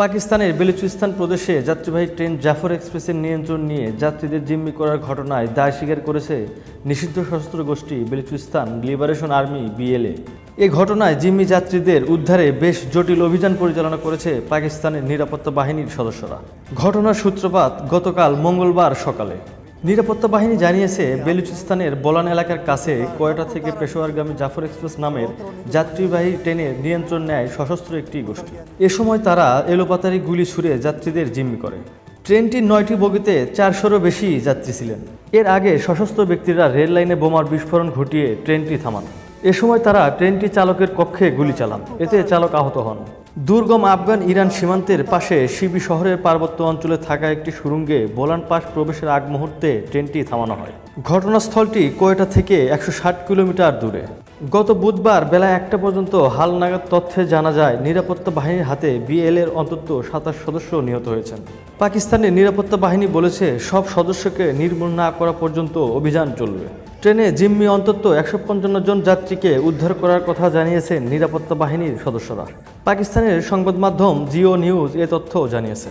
পাকিস্তানের বেলুচিস্তান প্রদেশে যাত্রীবাহী ট্রেন জাফর এক্সপ্রেসের নিয়ন্ত্রণ নিয়ে যাত্রীদের জিম্মি করার ঘটনায় দায় স্বীকার করেছে নিষিদ্ধ সশস্ত্র গোষ্ঠী বেলুচিস্তান লিবারেশন আর্মি, বিএলএ। এ ঘটনায় জিম্মি যাত্রীদের উদ্ধারে বেশ জটিল অভিযান পরিচালনা করেছে পাকিস্তানের নিরাপত্তা বাহিনীর সদস্যরা। ঘটনার সূত্রপাত গতকাল মঙ্গলবার সকালে। নিরাপত্তা বাহিনী জানিয়েছে, বেলুচিস্তানের বলান এলাকার কাছে কয়টা থেকে পেশোয়ারগামী জাফর এক্সপ্রেস নামের যাত্রীবাহী ট্রেনের নিয়ন্ত্রণ নেয় সশস্ত্র একটি গোষ্ঠী। এ সময় তারা এলোপাতারি গুলি ছুড়ে যাত্রীদের জিম্মি করে। ট্রেনটির নয়টি বগিতে চারশোরও বেশি যাত্রী ছিলেন। এর আগে সশস্ত্র ব্যক্তিরা রেল লাইনে বোমার বিস্ফোরণ ঘটিয়ে ট্রেনটি থামান। এ সময় তারা ট্রেনটি চালকের কক্ষে গুলি চালান। এতে চালক আহত হন। দুর্গম আফগান ইরান সীমান্তের পাশে শিবি শহরের পার্বত্য অঞ্চলে থাকা একটি সুড়ঙ্গে বোলান পাস প্রবেশের আগ মুহূর্তে ট্রেনটি থামানো হয়। ঘটনাস্থলটি কোয়েটা থেকে একশো ষাট কিলোমিটার দূরে। গত বুধবার বেলা একটা পর্যন্ত হালনাগাদ তথ্যে জানা যায়, নিরাপত্তা বাহিনীর হাতে বিএল এর অন্তত সাতাশ সদস্য নিহত হয়েছেন। পাকিস্তানের নিরাপত্তা বাহিনী বলেছে, সব সদস্যকে নির্মূল না করা পর্যন্ত অভিযান চলবে। ট্রেনে জিম্মি অন্তত একশো পঞ্চান্ন জন যাত্রীকে উদ্ধার করার কথা জানিয়েছেন নিরাপত্তা বাহিনীর সদস্যরা। পাকিস্তানের সংবাদ মাধ্যম জিও নিউজ এ তথ্য জানিয়েছে।